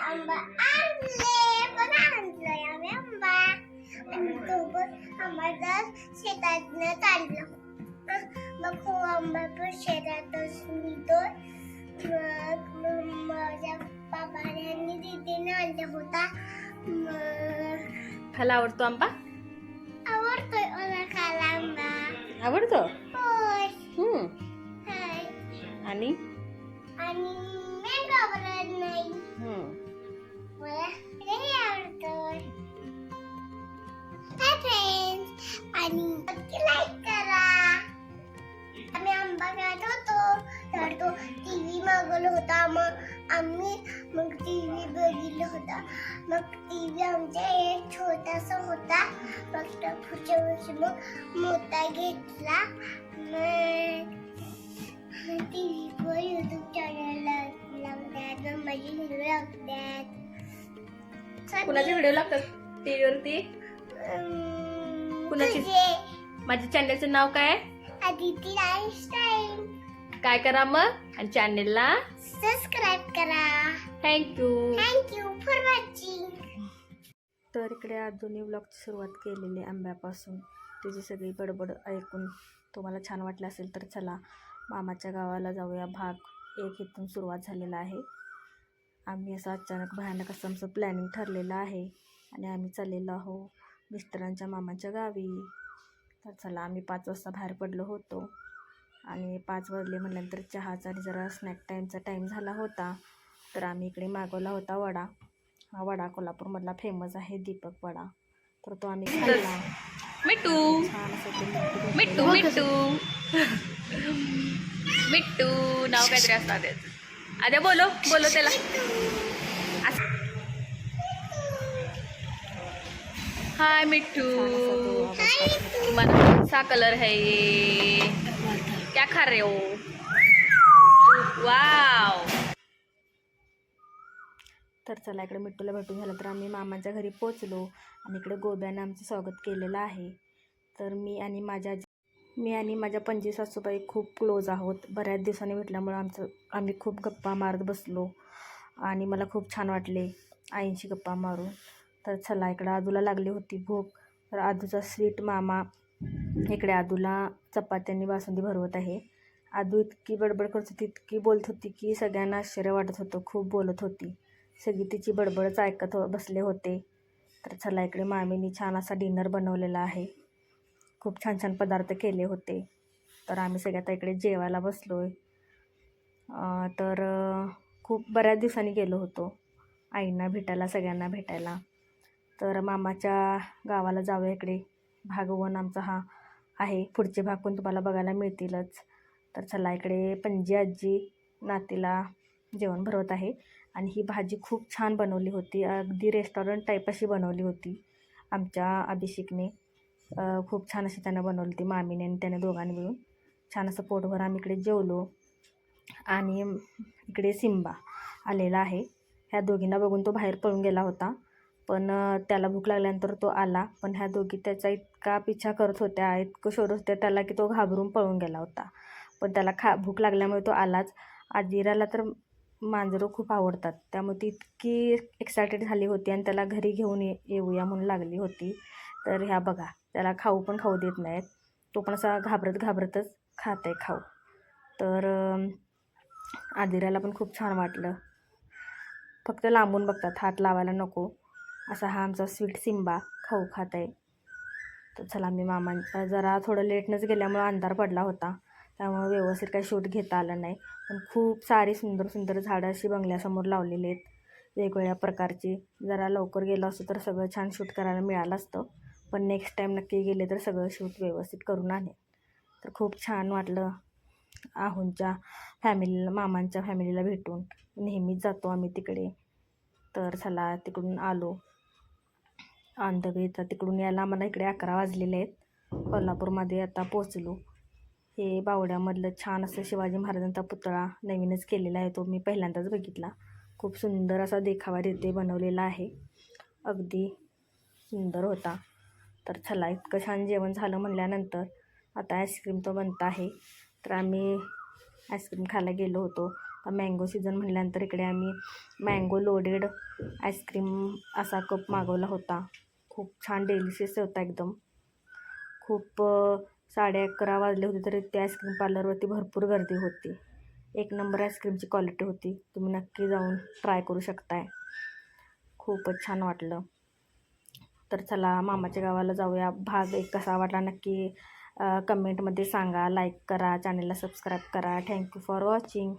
आंबा आणले पण आणलोय आम्ही आंबा आणि सोबत आम्हाला शेतातनं काढलं हं, मग हो आंबा पण शेतातच मिळतो मग मग माझ्या बाबाने आणि दीदीने आणला होता मग खायला आवडतो आंबा आवडतोय मला खायला आंबा आवडतो होय हम्म हाय आणि आणि मँगो आवडत नाही मागवला होता. मग आम्ही मग टीव्ही बघितला होता. मग टीव्ही आमच्या एक छोटासा होता. मग तो पुढच्या वर्षी मग मोठा घेतला. मग टीव्हीवर युट्यूब चॅनल लागतात मग माझी व्हिडिओ लागतात कुणाचे व्हिडिओ लागतात टीव्हीवरती अं, कुणाची? माझ्या चॅनलचं नाव काय? आहे? अदिती लाईफस्टाईल काय करा मग? आणि चॅनलला सबस्क्राईब करा. थँक्यू थँक्यू फॉर वॉचिंग तर इकडे आधुनिक ब्लॉगची सुरुवात केलेली आंब्यापासून. तिची सगळी बडबड ऐकून तुम्हाला छान वाटलं असेल तर चला मामाच्या गावाला जाऊया. भाग एक इथून सुरुवात झालेला आहे. आम्ही असं अचानक भयानक असं आमचं प्लॅनिंग ठरलेलं आहे आणि आम्ही चाललेलो आहो मिस्टरांच्या मामाच्या गावी. तर चला आम्ही पाच वाजता बाहेर पडलो होतो. आणि पाच वाजले म्हटल्यानंतर चहाचा आणि जरा स्नॅक टाईमचा टाईम झाला होता. तर आम्ही इकडे मागवला होता वडा. हा वडा कोल्हापूरमधला फेमस आहे दीपक वडा. तर तो आम्ही खाल्ला. मिट्टू छान असं ते मिट्टू मिट्टू मिट्टू नाव काहीतरी असणार त्याचं अरे बोलो बोलो त्याला. असं. हाय मिट्टू छान असं तो तुम्हारा सा कलर है ये क्या खा वाव. तर चला इकडे मिट्टूला भेटून झालं तर आम्ही मामाच्या घरी पोचलो आणि इकडे गोब्याने आमचं स्वागत केलेलं आहे. तर मी आणि माझ्या मी आणि माझ्या पणजी सासूबाई खूप क्लोज आहोत. बऱ्याच दिवसांनी भेटल्यामुळं आमचं आम्ही खूप गप्पा मारत बसलो आणि मला खूप छान वाटले आईंशी गप्पा मारून. तर चला इकडं आजूला लागली होती भूक. तर आजूचा स्वीट मामा इकडे आदूला चपात्यांनी बासुंदी भरवत आहे. आदू इतकी बडबड करत होती इतकी बोलत होती की सगळ्यांना आश्चर्य वाटत होतं. खूप बोलत होती. सगळी तिची बडबडच ऐकत हो बसले होते. तर चला इकडे मामीनी छान असा डिनर बनवलेला आहे. खूप छान छान पदार्थ केले होते. तर आम्ही सगळ्या आता इकडे जेवायला बसलो आहे तर खूप बऱ्याच दिवसांनी गेलो होतो. आईंना भेटायला सगळ्यांना भेटायला. तर मामाच्या गावाला जाऊया इकडे. भागवन आमचा हा आहे. पुढचे भाग पण तुम्हाला बघायला मिळतीलच. तर चला इकडे पणजी आजी नातीला जेवण भरवत आहे. आणि ही भाजी खूप छान बनवली होती. अगदी रेस्टॉरंट टाईप अशी बनवली होती आमच्या अभिषेकने. खूप छान अशी त्यानं बनवली होती मामीने आणि त्याने दोघांनी मिळून. छान असं पोटभर आम्ही इकडे जेवलो. आणि इकडे सिम्बा आलेला आहे. ह्या दोघींना बघून तो बाहेर पळून गेला होता. पण त्याला भूक लागल्यानंतर तो आला. पण ह्या दोघी त्याचा इतका पिछा करत होत्या इतकं शोधत होत्या त्याला की तो घाबरून पळून गेला होता. पण त्याला खा भूक लागल्यामुळे तो आलाच. आदिराला तर मांजरं खूप आवडतात. त्यामुळे ती इतकी एक्सायटेड झाली होती आणि त्याला घरी घेऊन ये येऊया म्हणून लागली होती. तर ह्या बघा त्याला खाऊ पण खाऊ देत नाहीत. तो पण असा घाबरत घाबरतच खात आहे खाऊ. तर आदिराला पण खूप छान वाटलं. फक्त लांबून बघतात हात लावायला नको. असा हा आमचा स्वीट सिंबा खाऊ खात आहे तर चला मी मामांचा जरा थोडं लेटनंच गेल्यामुळं अंधार पडला होता. त्यामुळं व्यवस्थित काही शूट घेता आलं नाही. पण खूप सारी सुंदर सुंदर झाडं अशी बंगल्यासमोर लावलेली आहेत. वेगवेगळ्या प्रकारची. जरा लवकर गेलो असतो तर सगळं छान शूट करायला मिळालं असतं. पण नेक्स्ट टाईम नक्की गेले तर सगळं शूट व्यवस्थित करून आले. तर खूप छान वाटलं आहूंच्या फॅमिलीला मामांच्या फॅमिलीला भेटून. नेहमीच जातो आम्ही तिकडे. तर चला तिकडून आलो. ऑन द वे तर तिकडून यायला आम्हाला इकडे अकरा वाजलेले आहेत. कोल्हापूरमध्ये आता पोचलो हे बावड्यामधलं छान असं शिवाजी महाराजांचा पुतळा नवीनच केलेला आहे तो मी पहिल्यांदाच बघितला. खूप सुंदर असा देखावा तिथे बनवलेला आहे. अगदी सुंदर होता. तर चला इतकं छान जेवण झालं म्हणल्यानंतर आता आईस्क्रीम तो बनत आहे. तर आम्ही आईस्क्रीम खायला गेलो होतो. तर मँगो सीझन म्हटल्यानंतर इकडे आम्ही मँगो लोडेड आईस्क्रीम असा कप मागवला होता. खूप छान डेलिशियस होता एकदम. खूप साडे अकरा वाजले होते तरी त्या आईस्क्रीम पार्लरवरती भरपूर गर्दी होती. एक नंबर आईस्क्रीमची क्वालिटी होती. तुम्ही नक्की जाऊन ट्राय करू शकताय. खूपच छान वाटलं. तर चला मामाच्या गावाला जाऊया. भाग एक कसा वाटला नक्की कमेंटमध्ये सांगा. लाईक करा चॅनलला सबस्क्राईब करा. Thank you for watching